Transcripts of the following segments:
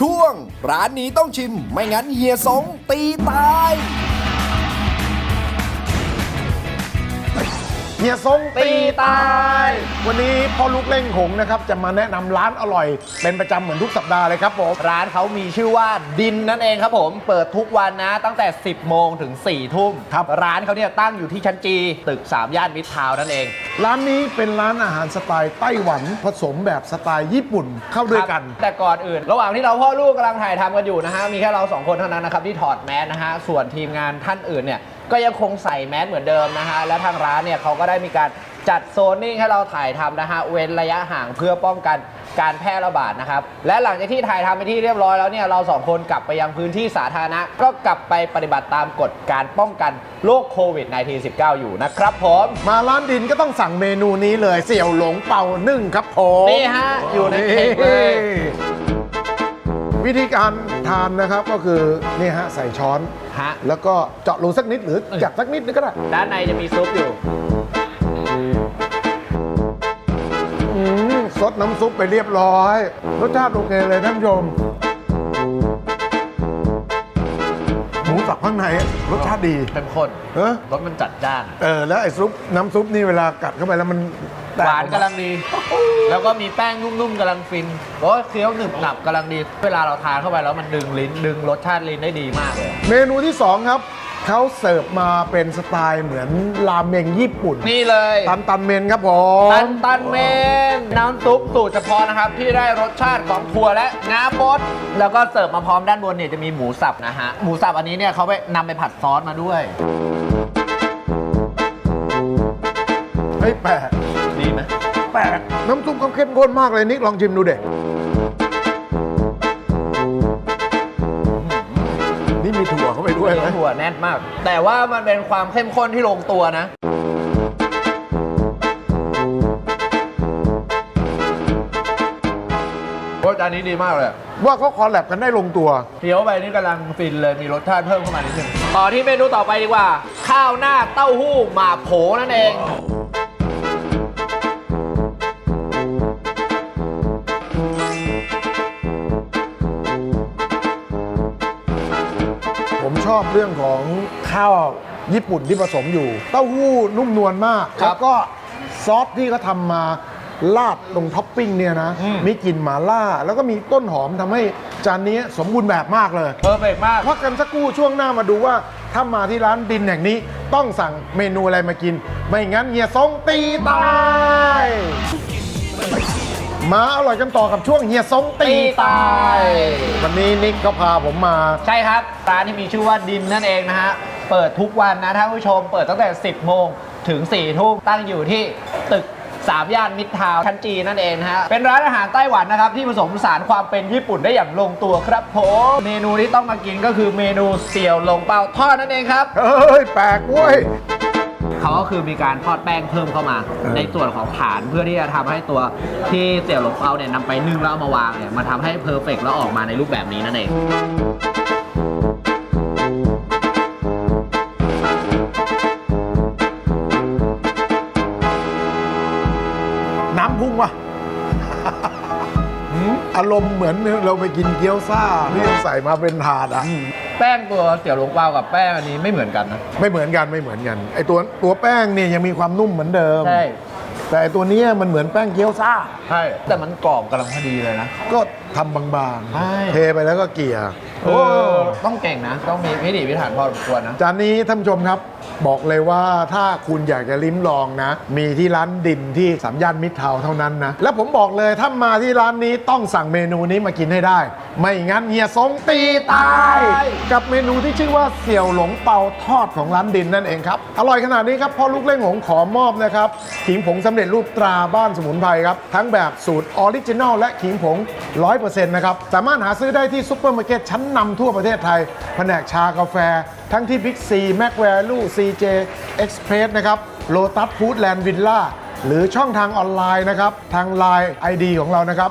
ช่วง ร้านนี้ต้องชิมไม่งั้นเฮียสงตีตาย เฮียซงตีตาย วันนี้พ่อลูกเล่งหงนะครับ จะมาแนะนำร้านอร่อย เป็นประจำเหมือนทุกสัปดาห์เลยครับผม ร้านเขามีชื่อว่าดินนั่นเองครับผม เปิดทุกวันนะ ตั้งแต่ 10 โมงถึง 4 ทุ่มครับ ร้านเขาเนี่ยตั้งอยู่ที่ชั้นจี ตึก 3 ย่านมิตรทาวน์นั่นเอง ร้านนี้เป็นร้านอาหารสไตล์ไต้หวันผสมแบบสไตล์ญี่ปุ่นเข้าด้วยกัน ครับแต่ก่อนอื่น ระหว่างที่เราพ่อลูกกำลังถ่ายทำกันอยู่นะฮะ มีแค่เราสองคนเท่านั้นนะครับที่ถอดแมสนะฮะ ส่วนทีมงานท่านอื่นเนี่ย ก็ยังคงใส่แมสเหมือนเดิมนะฮะและทางร้านเนี่ยเขาก็ได้มีการจัดโซนนิ่งให้เราถ่ายทำนะฮะเว้นระยะห่างเพื่อป้องกันการแพร่ระบาดนะครับและหลังจากที่ถ่ายทำไปที่เรียบร้อยแล้วเนี่ยเราสองคนกลับไปยังพื้นที่สาธารณะก็กลับไปปฏิบัติตามกฎการป้องกันโรคโควิด -19 อยู่นะครับผมมาร้านดินก็ต้องสั่งเมนูนี้เลยเสี่ยวหลงเป่านึ่งครับผมนี่ฮะอยู่ในเค้กเลย วิธีการทานนะครับก็คือนี่ฮะใส่ช้อน ฮะ แล้วก็เจาะรูสักนิดหรือจับสักนิดนึงก็ได้ด้านในจะมีซุปอยู่ อืมซดน้ำซุปไปเรียบร้อย รสชาติโอเคเลยท่านผู้ชมหมูสับข้างในรสชาติดี เข้มข้นเออ รสมันจัดจ้าน เออแล้วไอ้ซุปน้ำซุปนี่เวลากัดเข้าไปแล้วมันแตหวานกำลังดี แล้วก็มีแป้งนุ่มๆกำลังฟินโอ้ยเคี้ยวหนึบหนับกำลังดี เวลาเราทานเข้าไปแล้วมันดึงลิ้นดึงรสชาติลิ้นได้ดีมากเลย เมนูที่ 2 ครับ เขาเสิร์ฟมาเป็นสไตล์เหมือนราเมงญี่ปุ่นนี่เลยตันตันเมนครับผมตันตันเมนน้ำซุปสูตรเฉพาะนะครับ ที่ได้รสชาติของถั่วและงาบดแล้วก็เสิร์ฟมาพร้อมด้านบนเนี่ยจะมีหมูสับนะฮะหมูสับอันนี้เนี่ยเขาไปนำไปผัดซอสมาด้วย เฮ้ยแปลก ดีไหมแปลกน้ำซุปเขาเข้มข้นมากเลยนิกลองชิมดูเด็กนี่มีถั่วเข้าไปด้วยไหมถั่วแน่นมาก แต่ว่ามันเป็นความเข้มข้นที่ลงตัวนะ โอ้จานนี้ดีมากเลย ว่าเขาคอลแลบกันได้ลงตัว เคี้ยวไปนี่กำลังฟินเลยมีรสชาติเพิ่มเข้ามานิดนึงต่อที่เมนูต่อไปดีกว่า ข้าวหน้าเต้าหู้หมาโผนั่นเอง อบเรื่องของข้าวญี่ปุ่นที่ผสมอยู่ เต้าหู้นุ่มนวลมาก ครับแล้วก็ซอสที่เขาทำมาลาดตรงท็อปปิ้งเนี่ยนะ อืม มีกลิ่นหมาล่า แล้วก็มีต้นหอมทำให้จานนี้สมบูรณ์แบบมากเลย เพอร์เฟกมาก พักกันสักครู่ช่วงหน้ามาดูว่า ถ้ามาที่ร้านดินแห่งนี้ ต้องสั่งเมนูอะไรมากิน ไม่งั้นเฮียซงตีตาย มาอร่อยกันต่อกับช่วงเฮียซงตีตาย วันนี้นิกก็พาผมมา ใช่ครับ ร้านที่มีชื่อว่าดินนั่นเองนะฮะ เปิดทุกวันนะท่านผู้ชม เปิดตั้งแต่ 10 โมงถึง 4 ทุ่มตั้งอยู่ที่ตึก3ย่านมิตรทาวน์ชั้นจีนั่นเองนะฮะ เป็นร้านอาหารไต้หวันนะครับ ที่ผสมผสานความเป็นญี่ปุ่นได้อย่างลงตัวครับผมเมนูที่ต้องมากินก็คือเมนูเสี่ยวหลงเปาทอดนั่นเองครับเอ้ย แปลกเว้ย เขาก็คือมีการทอดแป้งเพิ่มเข้ามา ในส่วนของฐานเพื่อที่จะทำให้ตัวที่เสี่ยวหลงเปาเนี่ยนำไปนึ่งแล้วเอามาวางเนี่ยมาทำให้เพอร์เฟกแล้วออกมาในรูปแบบนี้นั่นเองน้ำพุ่งว่ะหืมอารมณ์เหมือนเราไปกินเกี๊ยวซ่าที่ใส่มาเป็นถาดอะ แป้งตัวเสี่ยวหลงเปากับแป้งอันนี้ไม่เหมือนกันนะ ไม่เหมือนกันไม่เหมือนกันไอตัวตัวแป้งเนี่ยยังมีความนุ่มเหมือนเดิม ใช่ แต่ไอ้ตัวเนี้ยมันเหมือนแป้งเกี๊ยวซ่า ใช่ แต่มันกรอบกำลังพอดีเลยนะ ก็ทำบางใช่ ๆ เทไปแล้วก็เกลี่ยโอ้ ต้องเก่งนะ ต้องมีพิถีพิถันพอสมควรนะ จานนี้ท่านผู้ชมครับบอกเลยว่าถ้าคุณอยากจะลิ้มลองนะ มีที่ร้านดินที่สามย่านมิตรทาวน์เท่านั้นนะ แล้วผมบอกเลยถ้ามาที่ร้านนี้ต้องสั่งเมนูนี้มากินให้ได้ ไม่งั้นเฮียสงตีตาย กับเมนูที่ชื่อว่าเสี่ยวหลงเปาทอดของร้านดินนั่นเองครับ อร่อยขนาดนี้ครับพ่อลูกเล่งหงขอมอบนะครับขิงผงสำเร็จรูปตราบ้านสมุนไพรครับ ทั้งแบบสูตรออริจินัลและขิงผง 100%นะครับสามารถหาซื้อได้ที่ซุปเปอร์มาร์เก็ตชั้นนำทั่วประเทศไทยแผนกชากาแฟ ทั้งที่บิ๊กซีแมคแวลูซีเจเอ็กซ์เพรสนะครับโลตัสฟู้ดแลนด์วิลล่าหรือช่องทางออนไลน์นะครับ ทาง Line ID ของเรานะครับ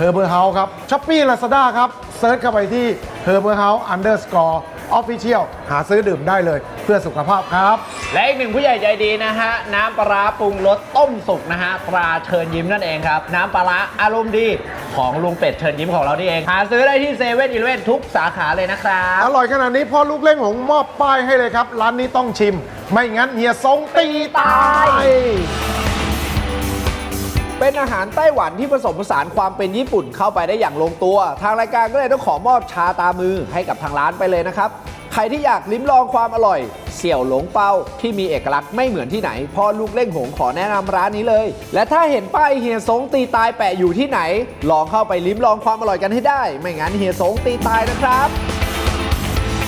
h e r b e r House ครับช้อปปี้ลาซาด้าครับเซิร์ชเข้าไปที่ h e r b e r House underscore Official หาซื้อดื่มได้เลยเพื่อสุขภาพครับ และอีกหนึ่งผู้ใหญ่ใจดีนะฮะ น้ำปลาร้าปรุงรสต้มสุกนะฮะปลาเชิญยิ้มนั่นเองครับ น้ำปลาร้าอารมณ์ดีของลุงเป็ดเชิญยิ้มของเรานี่เอง หาซื้อได้ที่เซเว่นอีเลฟเว่นทุกสาขาเลยนะครับ อร่อยขนาดนี้พ่อลูกเล่งหงมอบป้ายให้เลยครับ ร้านนี้ต้องชิม ไม่งั้นเฮียสงตีตาย เป็นอาหารไต้หวันที่ผสมผสานความเป็นญี่ปุ่นเข้าไปได้อย่างลงตัว ทางรายการก็เลยต้องขอมอบชาตามือให้กับทางร้านไปเลยนะครับ ใครที่อยากลิ้มลองความอร่อย เสี่ยวหลงเปาที่มีเอกลักษณ์ไม่เหมือนที่ไหนพ่อลูกเล่งหงขอแนะนำร้านนี้เลย และถ้าเห็นป้ายเฮียสงตีตายแปะอยู่ที่ไหน ลองเข้าไปลิ้มลองความอร่อยกันให้ได้ ไม่งั้นเฮียสงตีตายนะครับ